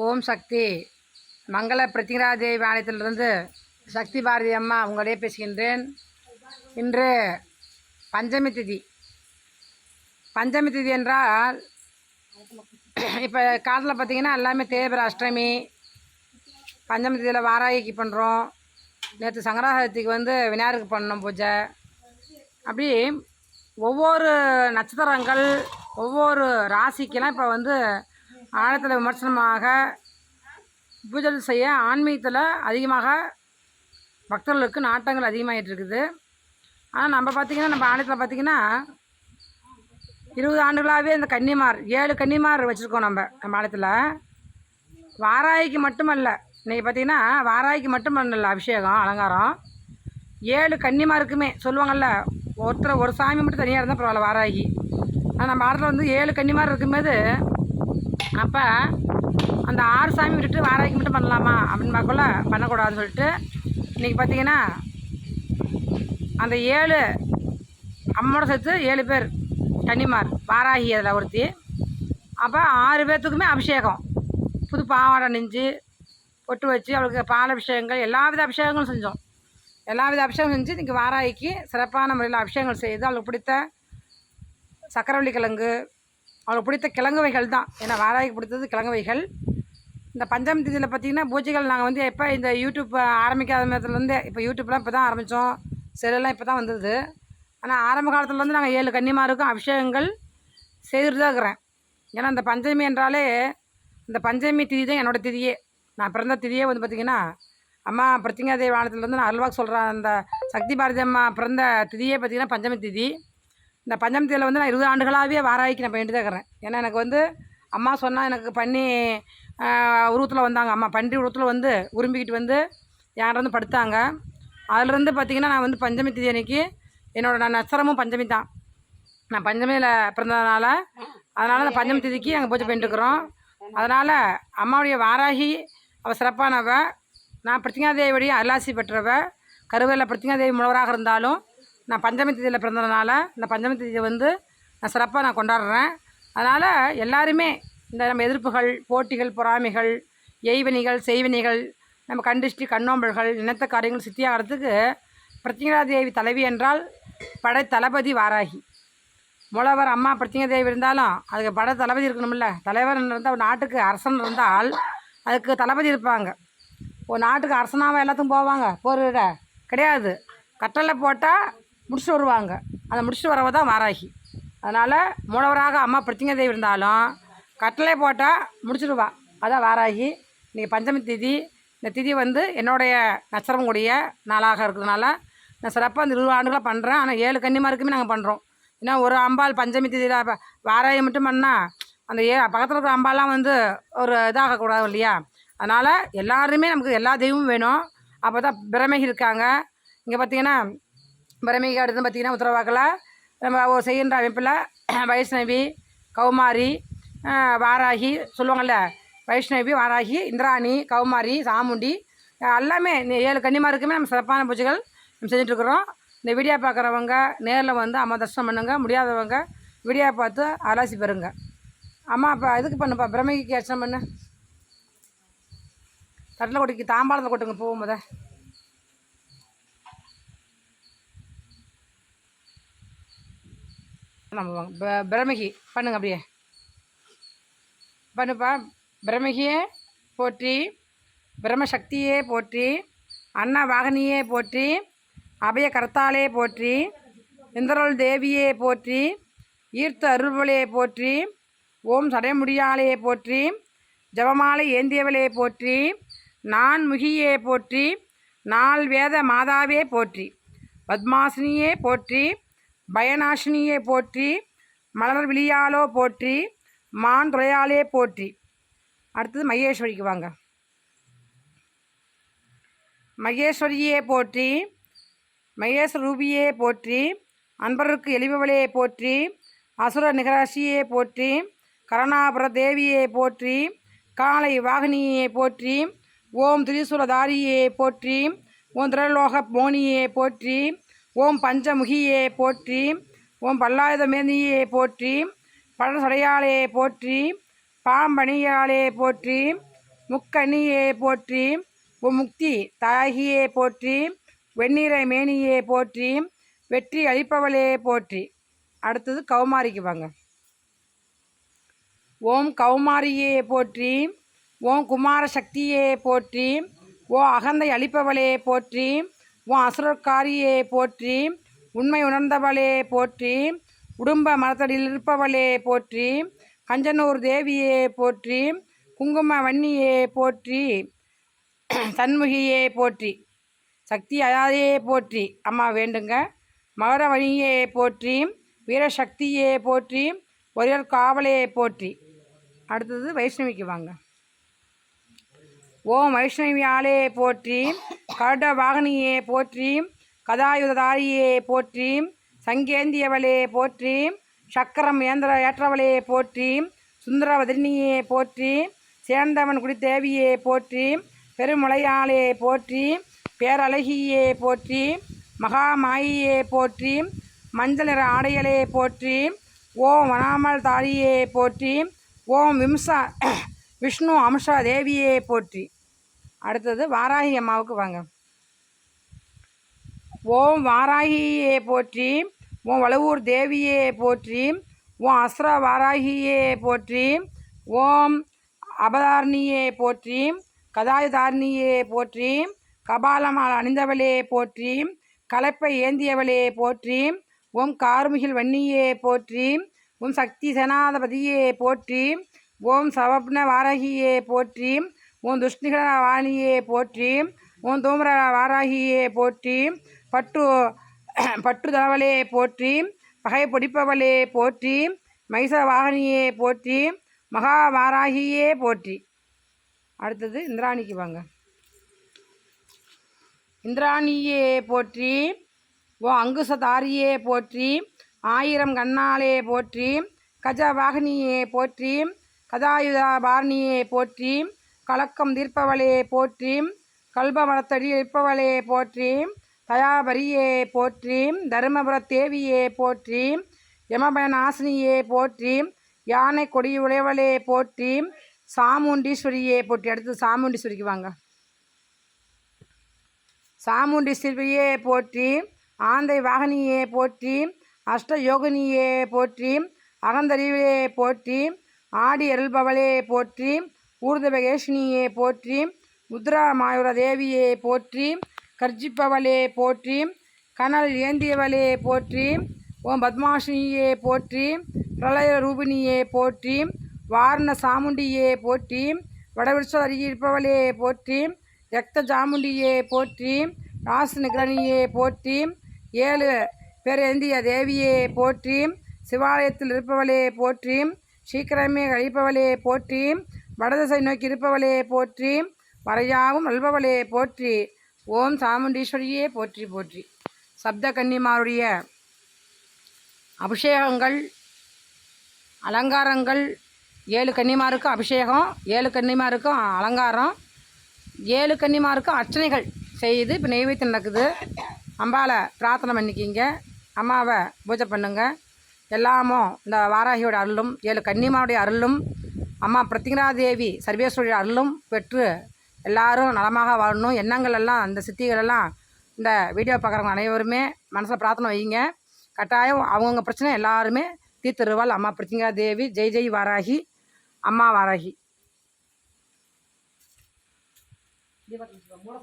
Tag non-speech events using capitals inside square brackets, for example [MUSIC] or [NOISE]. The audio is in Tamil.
ஓம் சக்தி. மங்கள பிரத்திங்கரா தேவி ஆலயத்திலிருந்து சக்தி பாரதி அம்மா உங்களிடையே பேசுகின்றேன். இன்று பஞ்சமி திதி. பஞ்சமி திதி என்றால் இப்போ காலத்தில் பார்த்தீங்கன்னா எல்லாமே தேவர் அஷ்டமி பஞ்சமி திதியில் வாராகிக்கு பண்ணுறோம் நேற்று சங்கராசதுர்த்திக்கு வந்து விநாயகருக்கு பண்ணோம் பூஜை. அப்படி ஒவ்வொரு நட்சத்திரங்கள் ஒவ்வொரு ராசிக்கெல்லாம் இப்போ வந்து ஆழத்தில் விமர்சனமாக பூஜை செய்ய ஆன்மீகத்தில் அதிகமாக பக்தர்களுக்கு நாட்டங்கள் அதிகமாகிட்டு இருக்குது ஆனால் நம்ம பார்த்திங்கன்னா நம்ம ஆலயத்தில் பார்த்திங்கன்னா இருபது ஆண்டுகளாகவே இந்த கன்னிமார் ஏழு கன்னிமார் வச்சுருக்கோம் நம்ம நம்ம ஆலயத்தில். வாராய்க்கு மட்டுமல்ல இன்றைக்கி பார்த்திங்கன்னா வாராய்க்கு மட்டும் பண்ணல அபிஷேகம் அலங்காரம். ஏழு கன்னிமாருக்குமே சொல்லுவாங்கள்ல ஒருத்தர் ஒரு சாமி மட்டும் தனியாக இருந்தால் பரவாயில்ல வாராகி. ஆனால் நம்ம ஆடத்தில் வந்து ஏழு கன்னிமார் இருக்கும்போது அப்போ அந்த ஆறு சாமி விட்டுட்டு வாராய்க்கு மட்டும் பண்ணலாமா? அப்படின்னு பார்க்கல பண்ணக்கூடாதுன்னு சொல்லிட்டு இன்றைக்கி பார்த்தீங்கன்னா அந்த ஏழு அம்மோட சேர்த்து ஏழு பேர் கன்னிமார் வாராகி அதில் ஒருத்தி. அப்போ ஆறு பேர்த்துக்குமே அபிஷேகம். புது பாவாடை நெஞ்சு பொட்டு வச்சு அவளுக்கு பால் அபிஷேகங்கள் எல்லா வித அபிஷேகங்களும் செஞ்சோம். எல்லா வித அபிஷேகம் செஞ்சு இன்றைக்கி வாராய்க்கு சிறப்பான முறையில் அபிஷேகங்கள் செய்து அவளுக்கு பிடித்த சக்கரவள்ளி கிழங்கு அவளுக்கு பிடித்த கிழங்கு வகைகள் தான். ஏன்னா வாராய்க்கு பிடித்தது கிழங்கு வகைகள் இந்த பஞ்சமி தேதியில் பார்த்தீங்கன்னா பூஜைகள் நாங்கள் வந்து எப்போ இந்த யூடியூப் ஆரம்பிக்காத நேரத்துலேருந்து இப்போ யூடியூப்லாம் இப்போ தான் ஆரம்பித்தோம் செல்லெல்லாம் இப்போ தான் வந்தது. ஆனால் ஆரம்ப காலத்துலேருந்து நாங்கள் ஏழு கன்னிமாருக்கும் அபிஷேகங்கள் செய்துட்டு தான் இருக்கிறேன் ஏன்னா இந்த பஞ்சமி என்றாலே இந்த பஞ்சமி திதி தான் என்னோடய திதியே. நான் பிறந்த திதியே வந்து பார்த்திங்கன்னா அம்மா பிரத்திங்கா தேவி வானத்துலேருந்து நான் அல்வாக்கு சொல்கிறேன் அந்த சக்தி பாரதி அம்மா பிறந்த திதியே பார்த்திங்கன்னா பஞ்சமி திதி. இந்த பஞ்சமத்தியில் வந்து நான் இருபது ஆண்டுகளாகவே வாராய்க்கு நான் பண்ணிட்டு தான் இருக்கிறேன். ஏன்னா எனக்கு வந்து அம்மா சொன்னால் எனக்கு பண்ணி உருவத்தில் வந்தாங்க. அம்மா பன்றி உருவத்தில் வந்து உரும்பிக்கிட்டு வந்து என்கிட்ட வந்து படுத்தாங்க. அதுலேருந்து பார்த்திங்கன்னா நான் வந்து பஞ்சமி தேதி அன்னைக்கு என்னோட நான் நட்சரமும் பஞ்சமி தான். நான் பஞ்சமியில் பிறந்ததுனால அதனால் அந்த பஞ்சமி தேதிக்கு நாங்கள் பூஜை பண்ணிட்டுருக்குறோம் அதனால் அம்மாவுடைய வாராகி அவள் சிறப்பானவ. நான் பிரத்திங்காதேவியுடைய அல்லாசி பெற்றவ. கருவேல பிரத்திங்காதேவி முழவராக இருந்தாலும் நான் பஞ்சமி தீதியில் பிறந்ததுனால இந்த பஞ்சமி தீதியை வந்து நான் சிறப்பாக நான் கொண்டாடுறேன். அதனால் எல்லாருமே இந்த நம்ம எதிர்ப்புகள் போட்டிகள் பொறாமைகள் எய்வனிகள் செய்வினிகள் நம்ம கண்டிஷ்டி கண்ணோம்பல்கள் நினைத்த காரியங்கள் சித்தியாகிறதுக்கு பிரத்திங்கரா தேவி தலைவி என்றால் படை தளபதி வாராகி. மூலவர் அம்மா பிரத்திங்க தேவி இருந்தாலும் அதுக்கு படை தளபதி இருக்கணும்ல. தலைவர் இருந்தால் ஒரு நாட்டுக்கு அரசன் இருந்தால் அதுக்கு தளபதி இருப்பாங்க. ஒரு நாட்டுக்கு அரசனாக எல்லாத்துக்கும் போவாங்க போரிட கிடையாது. கட்டளை போட்டால் முடிச்சுட்டு வருவாங்க. அதை முடிச்சுட்டு வரவ தான் வாராகி. அதனால் மூலவராக அம்மா பிரத்திங்க தேவி இருந்தாலும் கட்டளை போட்டால் முடிச்சுடுவா. அதான் வாராகி. இன்றைக்கி பஞ்சமி திதி. இந்த திதி வந்து என்னுடைய நட்சத்திரம் கூடிய நாளாக இருக்கிறதுனால நான் சிறப்பாக இந்த இருபது ஆண்டுகளாக பண்ணுறேன் ஆனால் ஏழு கன்னிமாருக்குமே நாங்கள் பண்ணுறோம் ஏன்னா ஒரு அம்பாள் பஞ்சமி திதியில் வாராகி வாராயி மட்டும் பண்ணால் அந்த ஏ பக்கத்தில் இருக்கிற அம்பாலாம் வந்து ஒரு இதாகக்கூடாது இல்லையா? அதனால் எல்லாருமே நமக்கு எல்லா தெய்வமும் வேணும். அப்போ தான் பிரமைகி இருக்காங்க. இங்கே பார்த்தீங்கன்னா பிரமிகை அடுத்து பார்த்திங்கன்னா உத்தரவாக்கில் நம்ம செய்கின்ற அமைப்பில் [CLEARS THROAT] வைஷ்ணவி கௌமாரி வாராகி சொல்லுவாங்கள்ல வைஷ்ணவி வாராகி இந்திராணி கௌமாரி சாமுண்டி எல்லாமே ஏழு கன்னிமாருக்குமே நம்ம சிறப்பான பூஜைகள் நம்ம செஞ்சிட்ருக்குறோம். இந்த வீடியோ பார்க்குறவங்க நேரில் வந்து அம்மா தரிசனம் பண்ணுங்க. முடியாதவங்க வீடியோ பார்த்து அலாசி பெறுங்க. அம்மா இப்போ இதுக்கு பண்ணுப்பா? பிரமிக்கு அர்ச்சனை பண்ணு. தட்டில் கொட்டிக்கு தாம்பாளத்தில் கொட்டுங்க போகும் போதே நம்ம வாங்க ப- பண்ணுங்க அப்படியே. பண்ணுப்பா. பிரம்மகியே போற்றி பிரம்மசக்தியே போற்றி அன்ன வாகனியே போற்றி அபய கர்த்தாலே போற்றி இந்திரல் தேவியே போற்றி ஈர்த்த அருள்வளே போற்றி ஓம் சடைமுடியாலையே போற்றி ஜபமாலை ஏந்தியவளே போற்றி நான் முகியே போற்றி நாள் வேத மாதாவே போற்றி பத்மாசினியே போற்றி பயநாசினியே போற்றி மலர் விழியாலோ போற்றி மான் துறையாலே போற்றி. அடுத்தது மகேஸ்வரிக்கு வாங்க. மகேஸ்வரியே போற்றி மகேஸ்வர ரூபியே போற்றி அன்பருக்கு எளிபவளையே போற்றி அசுர நிகராசியே போற்றி கருணாபுர தேவியே போற்றி காளை வாகினியே போற்றி ஓம் திரிசூலதாரியே போற்றி ஓம் திரலோக மோனியே போற்றி ஓம் பஞ்சமுகியே போற்றி ஓம் பல்லாயுதமேனியே போற்றி பழசடையாளே போற்றி பாம்பணியாளே போற்றி முக்கணியே போற்றி உம் முக்தி தாகியே போற்றி வெந்நீரை மேனியே போற்றி வெற்றி அளிப்பவளே போற்றி. அடுத்தது கௌமாரிக்கு வாங்க. ஓம் கௌமாரியே போற்றி ஓம் குமார சக்தியே போற்றி ஓ அகந்தை அளிப்பவளே போற்றி உன் அசுரக்காரியே போற்றி உண்மை உணர்ந்தவளே போற்றி உடும்ப மரத்தடியில் இருப்பவளே போற்றி கஞ்சனூர் தேவியே போற்றி குங்கும வன்னியே போற்றி சண்முகியே போற்றி சக்தி அயாதையே போற்றி அம்மா வேண்டுங்க மகர வழியே போற்றி வீரசக்தியே போற்றி ஒரே காவலே போற்றி. அடுத்தது வைஷ்ணவிக்கு வாங்க. ஓம் வைஷ்ணவியாலே போற்றி கருட வாகனியே போற்றி கதாயுததாரியே போற்றி சங்கேந்தியவளே போற்றி சக்கரம் ஏந்திர ஏற்றவளே போற்றி சுந்தரவதினியே போற்றி சேர்ந்தவன் குடித்தேவியே போற்றி பெருமலையாளே போற்றி பேரழகியே போற்றி மகாமாயியே போற்றி மஞ்சள் நிற ஆடைகளே போற்றி ஓம் வனாமல் தாரியே போற்றி ஓம் விம்சா விஷ்ணு அம்சா தேவியே போற்றி. அடுத்தது வாராகி அம்மாவுக்கு வாங்க. ஓம் வாராகியே போற்றி. ஓம் வளவூர் தேவியே போற்றி. ஓம் அஸ்ர வாராகியே போற்றி. ஓம் அபதாரணியே போற்றி. கதாயுதாரணியே போற்றி. கபாலமால் அணிந்தவளே போற்றி. கலப்பை ஏந்தியவளே போற்றி. ஓம் கார்முகில் வன்னியே போற்றி. ஓம் சக்தி சேனாதபதியே போற்றி. ஓம் சவப்ன வாராகியே போற்றி ஓம் துஷ்ணிகர வாணியே போற்றி ஓம் தூமர வாராகியே போற்றி பட்டு பட்டு தளவலே போற்றி பகை பொடிப்பவளே போற்றி மைச வாகனியே போற்றி மகா வாராகியே போற்றி. அடுத்தது இந்திராணிக்கு வாங்க. இந்திராணியே போற்றி ஓ அங்குசதாரியே போற்றி ஆயிரம் கண்ணாலே போற்றி கஜ வாகனியே போற்றி கதாயுதா பாரணியே போற்றி கலக்கம் தீர்ப்பவளே போற்றி கல்பமரத்தடி இருப்பவளே போற்றி தயாபரியே போற்றி தருமபுர தேவியே போற்றி யமபயநாசினியே போற்றி யானை கொடியுடையவளே போற்றி சாமுண்டீஸ்வரியே போற்றி. அடுத்து சாமுண்டீஸ்வரிக்கு வாங்க. சாமுண்டீஸ்வரியே போற்றி ஆந்தை வாகனியே போற்றி அஷ்ட யோகினியே போற்றி அகந்தறிவே போற்றி ஆடி அருள்பவளே போற்றி ஊர்தவகேஷினியே போற்றி முத்ரா மாயுர தேவியே போற்றி கர்ஜிப்பவளே போற்றி கனல் ஏந்தியவளே போற்றி ஓம் பத்மாஷினியே போற்றி பிரளய ரூபிணியே போற்றி வாரண சாமுண்டியே போற்றி வடவிருஷ இருப்பவளே போற்றி ரக்த சாமுண்டியே போற்றி ராசு போற்றி ஏழு பேரேந்திய தேவியே போற்றி சிவாலயத்தில் இருப்பவளே போற்றி சீக்கிரமே கழிப்பவளே போற்றி வடதிசை நோக்கி இருப்பவளே போற்றி வரையாவும் அல்பவளே போற்றி ஓம் சாமுண்டீஸ்வரியே போற்றி போற்றி. சப்த கன்னிமாருடைய அபிஷேகங்கள் அலங்காரங்கள் ஏழு கன்னிமாருக்கும் அபிஷேகம் ஏழு கன்னிமாருக்கும் அலங்காரம் ஏழு கன்னிமாருக்கும் அர்ச்சனைகள் செய்து இப்போ நெய்வேத்தியம் நடக்குது. அம்பாவை பிரார்த்தனை பண்ணிக்கிங்க. அம்மாவை பூஜை பண்ணுங்கள் எல்லாமும் இந்த வாராகியோட அருளும் ஏழு கன்னிமாவுடைய அருளும் அம்மா பிரத்திங்கரா தேவி சர்வேஸ்வரியோட அருளும் பெற்று எல்லாரும் நலமாக வாழணும். எண்ணங்கள் எல்லாம் இந்த சித்திகள் எல்லாம் இந்த வீடியோ பார்க்குறவங்க அனைவருமே மனசில் பிரார்த்தனை வைங்க கட்டாயம் அவங்கவுங்க பிரச்சனை எல்லாருமே தீர்த்தருவாள். அம்மா பிரத்திங்கரா தேவி ஜெய் ஜெய் வாராகி அம்மா வாராகி. மூட